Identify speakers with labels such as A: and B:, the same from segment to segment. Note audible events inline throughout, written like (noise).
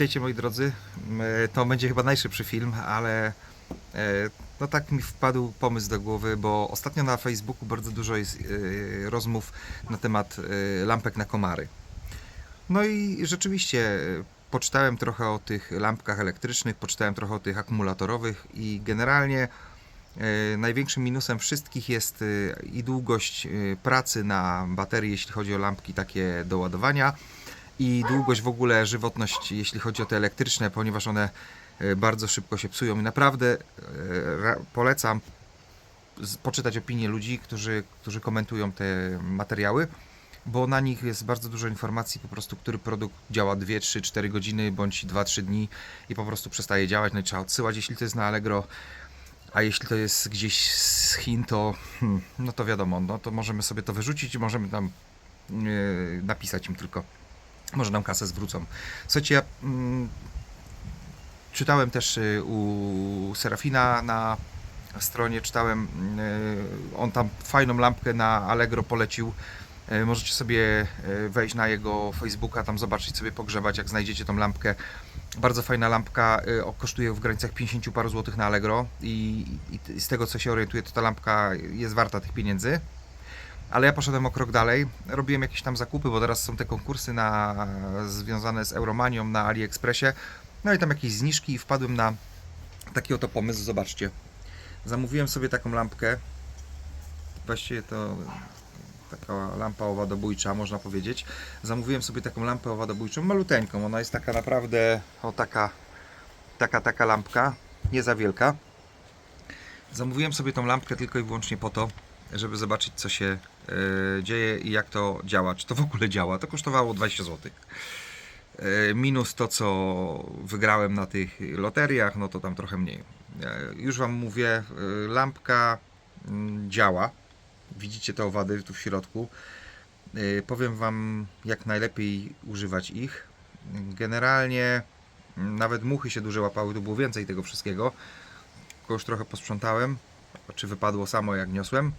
A: Witajcie moi drodzy. E, To będzie chyba najszybszy film, ale e, no tak mi wpadł pomysł do głowy, bo ostatnio na Facebooku bardzo dużo jest e, rozmów na temat lampek na komary. No i rzeczywiście poczytałem trochę o tych lampkach elektrycznych, poczytałem trochę o tych akumulatorowych i generalnie największym minusem wszystkich jest i długość pracy na baterii, jeśli chodzi o lampki takie do ładowania i długość w ogóle, żywotność, jeśli chodzi o te elektryczne, ponieważ one e, bardzo szybko się psują. I naprawdę e, polecam poczytać opinie ludzi, którzy, którzy komentują te materiały, bo na nich jest bardzo dużo informacji, po prostu, który produkt działa 2, 3, 4 godziny bądź 2-3 dni i po prostu przestaje działać. No i trzeba odsyłać, jeśli to jest na Allegro. A jeśli to jest gdzieś z Chin, to hmm, no to wiadomo, no to możemy sobie to wyrzucić i możemy tam e, napisać im tylko może nam kasę zwrócą. Słuchajcie, ja mm, czytałem też y, u Serafina na stronie, czytałem, y, on tam fajną lampkę na Allegro polecił. Y, Możecie sobie wejść na jego Facebooka, tam zobaczyć sobie, pogrzebać, jak znajdziecie tą lampkę. Bardzo fajna lampka, kosztuje w granicach 50 paru złotych na Allegro i, i z tego co się orientuję, to ta lampka jest warta tych pieniędzy. Ale ja poszedłem o krok dalej. Robiłem jakieś tam zakupy, bo teraz są te konkursy na, związane z Euromanią na AliExpressie. No i tam jakieś zniżki i wpadłem na taki oto pomysł. Zobaczcie. Zamówiłem sobie taką lampkę. Właściwie to taka lampa owadobójcza, można powiedzieć. Zamówiłem sobie taką lampę owadobójczą, maluteńką. Ona jest taka naprawdę, o taka, taka, taka lampka, nie za wielka. Zamówiłem sobie tą lampkę tylko i wyłącznie po to, żeby zobaczyć, co się dzieje i jak to działa. Czy to w ogóle działa? To kosztowało 20 zł. E, minus to, co wygrałem na tych loteriach, no to tam trochę mniej. E, już Wam mówię, e, lampka mm, działa. Widzicie te owady tu w środku. E, powiem Wam, jak najlepiej używać ich. Generalnie mm, nawet muchy się duże łapały, tu było więcej tego wszystkiego. Tylko już trochę posprzątałem. Czy wypadło samo, jak niosłem.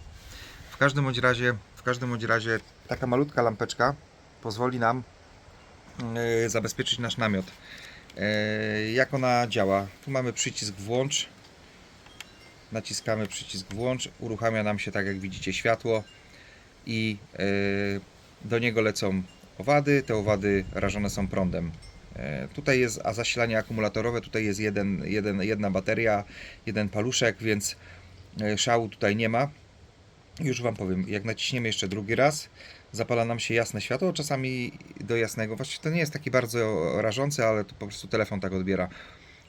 A: W każdym bądź razie, w każdym bądź razie taka malutka lampeczka pozwoli nam e, zabezpieczyć nasz namiot. E, jak ona działa? Tu mamy przycisk włącz. Naciskamy przycisk włącz, uruchamia nam się tak jak widzicie światło i e, do niego lecą owady. Te owady rażone są prądem. Tutaj jest a zasilanie akumulatorowe, tutaj jest jeden, jeden, jedna bateria, jeden paluszek, więc szału tutaj nie ma. Już Wam powiem, jak naciśniemy jeszcze drugi raz, zapala nam się jasne światło, czasami do jasnego. Właściwie to nie jest taki bardzo rażący, ale to po prostu telefon tak odbiera.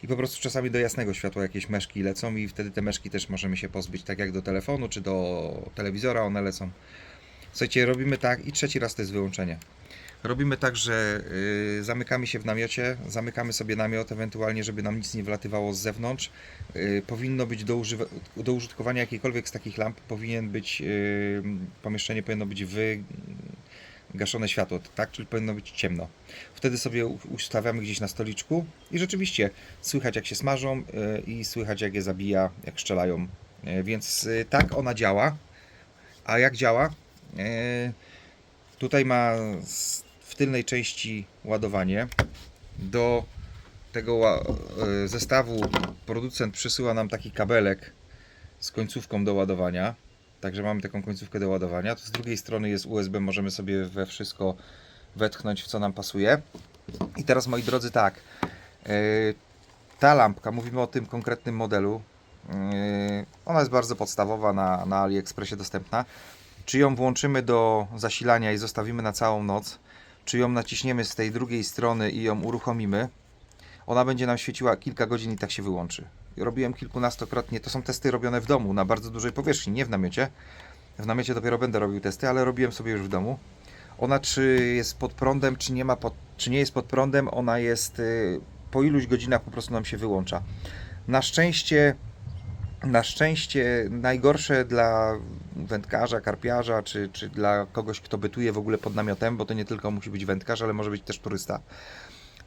A: I po prostu czasami do jasnego światła jakieś meszki lecą i wtedy te meszki też możemy się pozbyć, tak jak do telefonu czy do telewizora one lecą. Słuchajcie, robimy tak i trzeci raz to jest wyłączenie. Robimy tak, że y, zamykamy się w namiocie, zamykamy sobie namiot, ewentualnie, żeby nam nic nie wlatywało z zewnątrz. Y, powinno być do, używa- do użytkowania jakiejkolwiek z takich lamp, powinien być, y, pomieszczenie powinno być wygaszone światło, tak? Czyli powinno być ciemno. Wtedy sobie ustawiamy gdzieś na stoliczku i rzeczywiście słychać jak się smażą y, i słychać jak je zabija, jak strzelają. Y, Więc y, tak ona działa. A jak działa? Tutaj ma w tylnej części ładowanie. Do tego y, zestawu producent przysyła nam taki kabelek z końcówką do ładowania. Także mamy taką końcówkę do ładowania. Tu z drugiej strony jest USB, możemy sobie we wszystko wetchnąć, w co nam pasuje. I teraz, moi drodzy, tak. Yy, ta lampka, mówimy o tym konkretnym modelu. Yy, ona jest bardzo podstawowa, na, na AliExpressie dostępna. Czy ją włączymy do zasilania i zostawimy na całą noc, czy ją naciśniemy z tej drugiej strony i ją uruchomimy, ona będzie nam świeciła kilka godzin i tak się wyłączy. Robiłem kilkunastokrotnie, to są testy robione w domu, na bardzo dużej powierzchni, nie w namiocie. W namiocie dopiero będę robił testy, ale robiłem sobie już w domu. Ona czy jest pod prądem, czy nie ma pod, czy nie jest pod prądem, ona jest y, po iluś godzinach po prostu nam się wyłącza. Na szczęście na szczęście najgorsze dla wędkarza, karpiarza, czy, czy dla kogoś, kto bytuje w ogóle pod namiotem, bo to nie tylko musi być wędkarz, ale może być też turysta.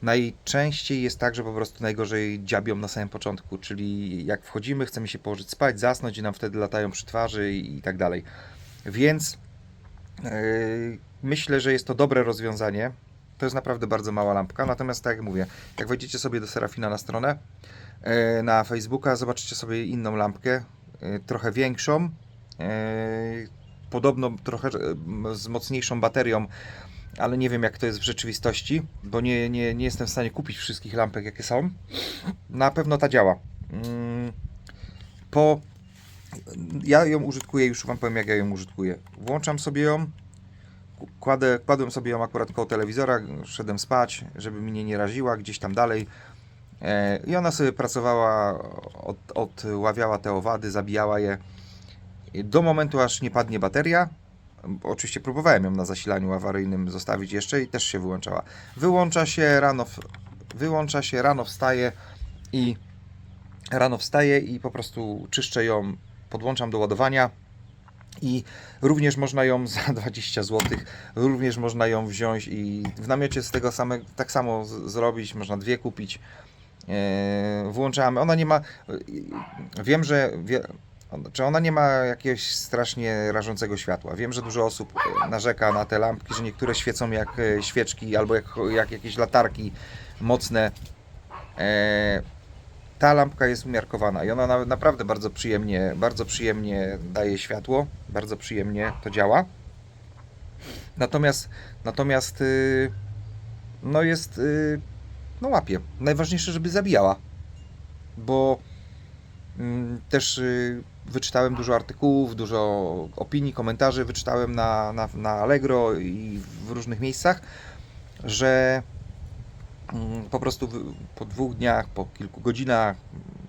A: Najczęściej jest tak, że po prostu najgorzej dziabią na samym początku, czyli jak wchodzimy, chcemy się położyć spać, zasnąć i nam wtedy latają przy twarzy i, i tak dalej. Więc yy, myślę, że jest to dobre rozwiązanie. To jest naprawdę bardzo mała lampka. Natomiast tak jak mówię, jak wejdziecie sobie do Serafina na stronę, e, na Facebooka, zobaczycie sobie inną lampkę, e, trochę większą, e, podobno trochę z mocniejszą baterią, ale nie wiem jak to jest w rzeczywistości, bo nie, nie, nie jestem w stanie kupić wszystkich lampek jakie są. Na pewno ta działa. Mm, Po ja ją użytkuję, już Wam powiem jak ja ją użytkuję. Włączam sobie ją, kładę, kładłem sobie ją akurat koło telewizora, szedłem spać, żeby mnie nie raziła gdzieś tam dalej. E, I ona sobie pracowała, od, odławiała te owady, zabijała je do momentu aż nie padnie bateria. Oczywiście próbowałem ją na zasilaniu awaryjnym zostawić jeszcze i też się wyłączała. Wyłącza się rano, w- wyłącza się rano wstaje i rano wstaję i po prostu czyszczę ją, podłączam do ładowania i również można ją za (laughs) 20 zł, również można ją wziąć i w namiocie z tego samego, tak samo z, zrobić, można dwie kupić. E, włączamy, ona nie ma, e, wiem, że wie, czy ona nie ma jakiegoś strasznie rażącego światła. Wiem, że dużo osób e, narzeka na te lampki, że niektóre świecą jak świeczki albo jak, jak jakieś latarki mocne. E, ta lampka jest umiarkowana i ona na, naprawdę bardzo przyjemnie, bardzo przyjemnie daje światło, bardzo przyjemnie to działa. Natomiast, natomiast y, no jest, y, no łapie. Najważniejsze, żeby zabijała, bo mm, też y, wyczytałem dużo artykułów, dużo opinii, komentarzy wyczytałem na, na, na Allegro i w różnych miejscach, że po prostu po dwóch dniach, po kilku godzinach,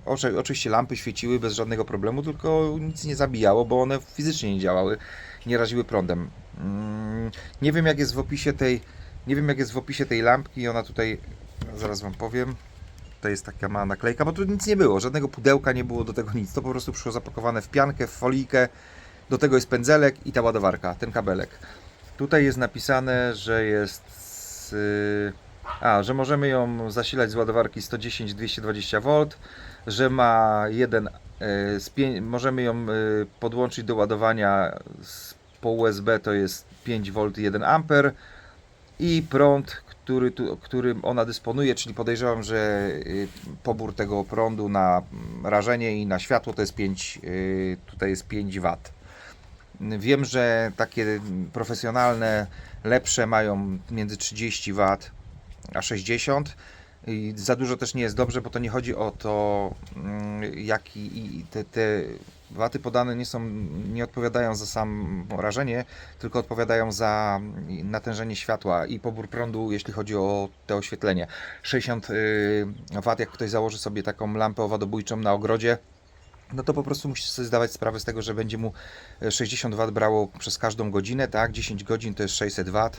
A: oczy- oczywiście lampy świeciły bez żadnego problemu, tylko nic nie zabijało, bo one fizycznie nie działały, nie raziły prądem. Mm, Nie wiem jak jest w opisie tej, nie wiem jak jest w opisie tej lampki, ona tutaj, zaraz Wam powiem, to jest taka mała naklejka, bo tu nic nie było, żadnego pudełka nie było do tego nic, to po prostu przyszło zapakowane w piankę, w folijkę, do tego jest pędzelek i ta ładowarka, ten kabelek. Tutaj jest napisane, że jest z, a, że możemy ją zasilać z ładowarki 110-220 V, że ma jeden, e, możemy ją e, podłączyć do ładowania po USB, to jest 5 V 1 A i prąd, który tu, którym ona dysponuje, czyli podejrzewam, że y, pobór tego prądu na mm, rażenie i na światło to jest 5, y, tutaj jest 5 W. Wiem, że takie profesjonalne, lepsze mają między 30 W a 60. I za dużo też nie jest dobrze, bo to nie chodzi o to, mm, jaki te, te waty podane nie są, nie odpowiadają za sam rażenie, tylko odpowiadają za natężenie światła i pobór prądu, jeśli chodzi o te oświetlenie. 60 y, W, jak ktoś założy sobie taką lampę owadobójczą na ogrodzie, no to po prostu musi sobie zdawać sprawę z tego, że będzie mu e, 60 W brało przez każdą godzinę, tak? 10 godzin to jest 600 W,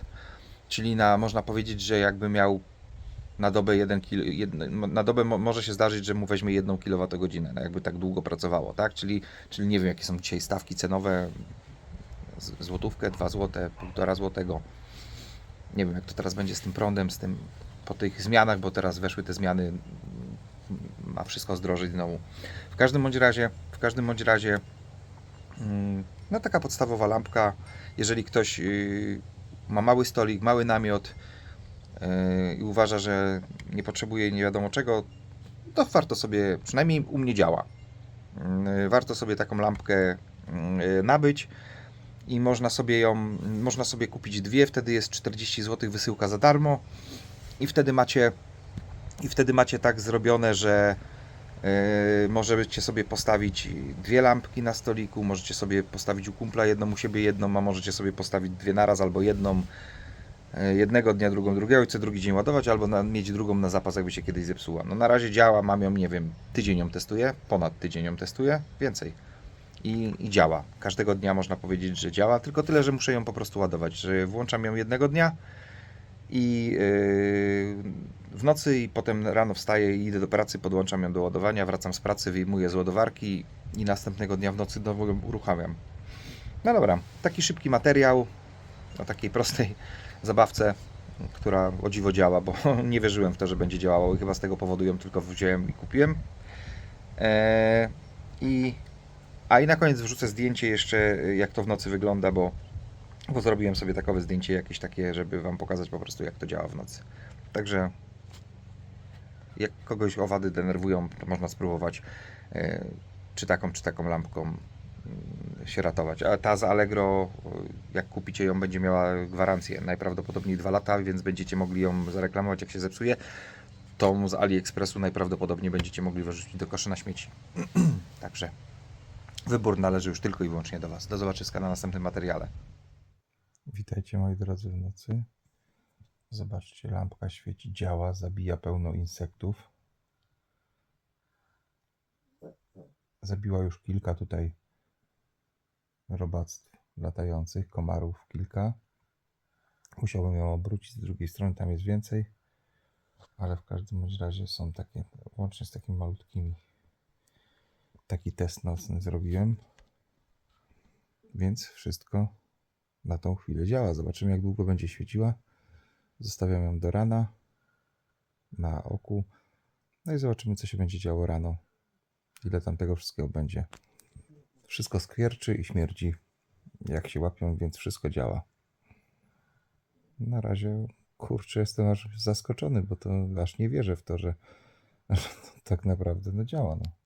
A: czyli na, można powiedzieć, że jakby miał na dobę, 1 kil, jedno, na dobę mo, może się zdarzyć, że mu weźmie 1 kWh, no jakby tak długo pracowało, tak? Czyli, czyli nie wiem, jakie są dzisiaj stawki cenowe, złotówkę, 2 złote, 1,5 złotego. Nie wiem, jak to teraz będzie z tym prądem, z tym po tych zmianach, bo teraz weszły te zmiany, ma wszystko zdrożyć znowu. W każdym bądź razie, w każdym bądź razie, mm, no taka podstawowa lampka, jeżeli ktoś yy, ma mały stolik, mały namiot yy, i uważa, że nie potrzebuje nie wiadomo czego, to warto sobie, przynajmniej u mnie działa. Yy, Warto sobie taką lampkę yy, nabyć i można sobie ją, można sobie kupić dwie, wtedy jest 40 zł wysyłka za darmo i wtedy macie i wtedy macie tak zrobione, że możecie sobie postawić dwie lampki na stoliku, możecie sobie postawić u kumpla jedną, u siebie jedną, a możecie sobie postawić dwie naraz albo jedną yy, jednego dnia, drugą drugiego i co drugi dzień ładować, albo na, mieć drugą na zapas, jakby się kiedyś zepsuła. No na razie działa, mam ją, nie wiem, tydzień ją testuję, ponad tydzień ją testuję, więcej. I, I działa. Każdego dnia można powiedzieć, że działa, tylko tyle, że muszę ją po prostu ładować, że włączam ją jednego dnia i yy, w nocy i potem rano wstaję i idę do pracy, podłączam ją do ładowania, wracam z pracy, wyjmuję z ładowarki i następnego dnia w nocy znowu ją uruchamiam. No dobra, taki szybki materiał o takiej prostej (laughs) zabawce, która o dziwo działa, bo (laughs) nie wierzyłem w to, że będzie działało i chyba z tego powodu ją tylko wziąłem i kupiłem. Eee, I a i na koniec wrzucę zdjęcie jeszcze, jak to w nocy wygląda, bo Bo zrobiłem sobie takowe zdjęcie jakieś takie, żeby Wam pokazać po prostu jak to działa w nocy. Także jak kogoś owady denerwują, to można spróbować e, czy taką, czy taką lampką mm, się ratować. A ta z Allegro, e, jak kupicie ją, będzie miała gwarancję najprawdopodobniej 2 lata, więc będziecie mogli ją zareklamować jak się zepsuje. Tą z AliExpressu najprawdopodobniej będziecie mogli wyrzucić do kosza na śmieci. (clears throat) Także wybór należy już tylko i wyłącznie do Was. Do zobaczyska na następnym materiale. Witajcie moi drodzy w nocy. Zobaczcie, lampka świeci, działa, zabija pełno insektów. Zabiła już kilka tutaj robactw latających, komarów kilka. Musiałbym ją obrócić z drugiej strony, tam jest więcej. Ale w każdym razie są takie, łącznie z takimi malutkimi. Taki test nocny zrobiłem. Więc wszystko na tą chwilę działa. Zobaczymy, jak długo będzie świeciła. Zostawiam ją do rana na oku. No i zobaczymy, co się będzie działo rano. Ile tam tego wszystkiego będzie. Wszystko skwierczy i śmierdzi, jak się łapią, więc wszystko działa. Na razie, kurczę, jestem aż zaskoczony, bo to aż nie wierzę w to, że, że to tak naprawdę no działa. No.